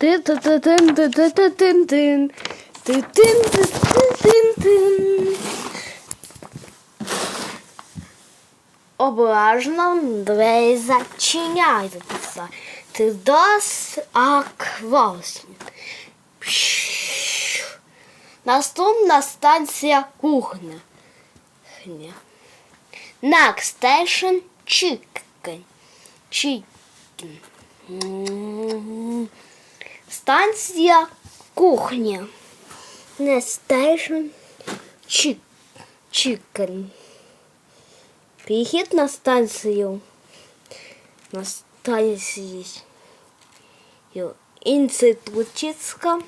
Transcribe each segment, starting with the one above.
Ти-ти-ти-тин-ти-ти-ти-тин-тин. Ти-тин-ти-ти-тин-тин. Обережно двері зачиняються. Ти дос аквасні. Наступна станція кухня. Хня. Next station chicken. Chicken. Станція кухня. Next station chick. Перехід на станцію. На станцію інститутська.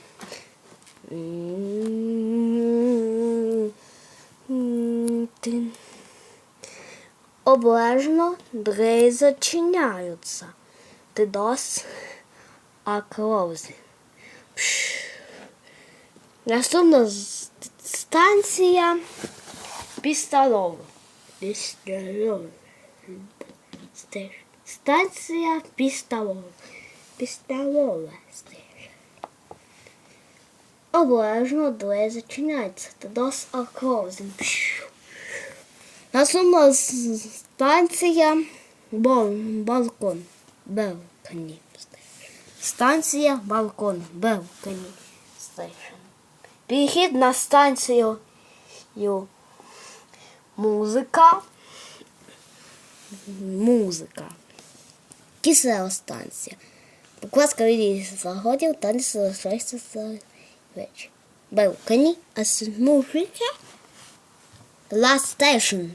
Обережно двері зачиняються. Ти дос а closing. Наступна станція. Пістолова. Стеж. Станція Пістолова. Пістолова стеж. Обережно двері зачиняються. Ти дос. Пш. Наступна станція Бол, балкон. Балконі. Станція балкон. Балконі. Перехід на станцію музика. Музика. Кисела станція. Покладка віді заходів, танець залишається за вечір. Балконі, а музика. Last station.